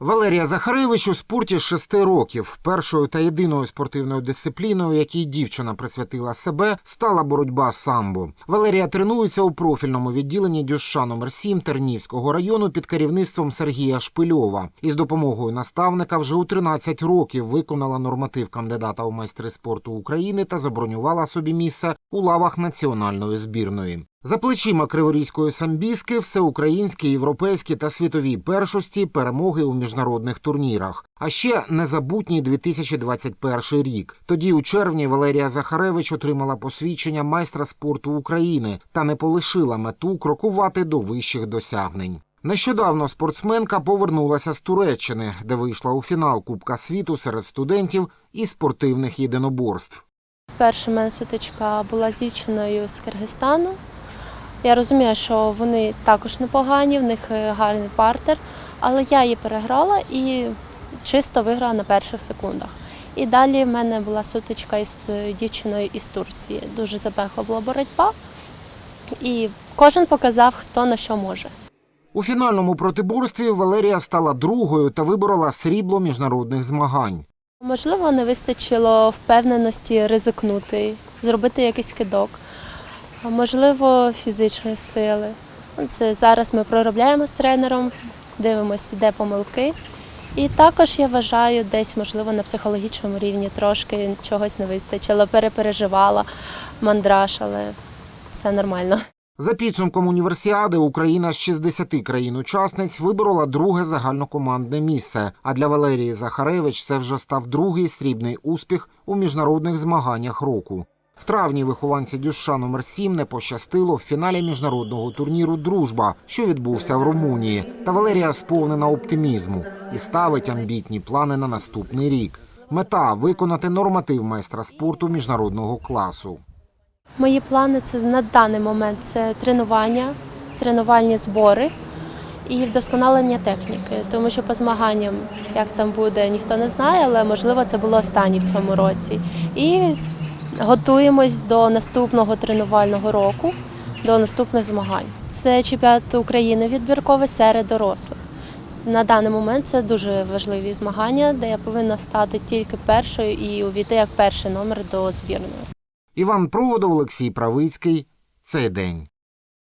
Валерія Захаревич у спорті з шести років. Першою та єдиною спортивною дисципліною, якій дівчина присвятила себе, стала боротьба самбо. Валерія тренується у профільному відділенні Дюша номер 7 Тернівського району під керівництвом Сергія Шпильова. Із допомогою наставника вже у 13 років виконала норматив кандидата у майстри спорту України та забронювала собі місце у лавах національної збірної. За плечима криворізької самбістки всеукраїнські, європейські та світові першості, перемоги у міжнародних турнірах. А ще незабутній 2021 рік. Тоді, у червні, Валерія Захаревич отримала посвідчення майстра спорту України та не полишила мету крокувати до вищих досягнень. Нещодавно спортсменка повернулася з Туреччини, де вийшла у фінал Кубка світу серед студентів і спортивних єдиноборств. Перша мене сутичка була з дівчиною з Киргизстану. Я розумію, що вони також непогані, в них е, гарний партер, але я її переграла і чисто виграла на перших секундах. І далі в мене була сутичка із е, дівчиною із Турції. Дуже запекла була боротьба, і кожен показав, хто на що може. У фінальному протиборстві Валерія стала другою та виборола срібло міжнародних змагань. Можливо, не вистачило впевненості ризикнути, зробити якийсь кидок, можливо, фізичної сили. Це зараз ми проробляємо з тренером, дивимося, де помилки. І також я вважаю, десь, можливо, на психологічному рівні трошки чогось не вистачило, перепереживала мандраж, але все нормально. За підсумком універсіади Україна з 60 країн-учасниць виборола друге загальнокомандне місце. А для Валерії Захаревич це вже став другий срібний успіх у міжнародних змаганнях року. В травні вихованці Дюша номер 7 не пощастило в фіналі міжнародного турніру Дружба, що відбувся в Румунії. Та Валерія сповнена оптимізму і ставить амбітні плани на наступний рік. Мета виконати норматив майстра спорту міжнародного класу. Мої плани це на даний момент це тренування, тренувальні збори і вдосконалення техніки. Тому що по змаганням, як там буде, ніхто не знає, але можливо це було останнє в цьому році. І готуємось до наступного тренувального року, до наступних змагань. Це чемпіонат України відбірковий серед дорослих. На даний момент це дуже важливі змагання, де я повинна стати тільки першою і увійти як перший номер до збірної. Іван Проводов, Олексій Правицький. Цей день.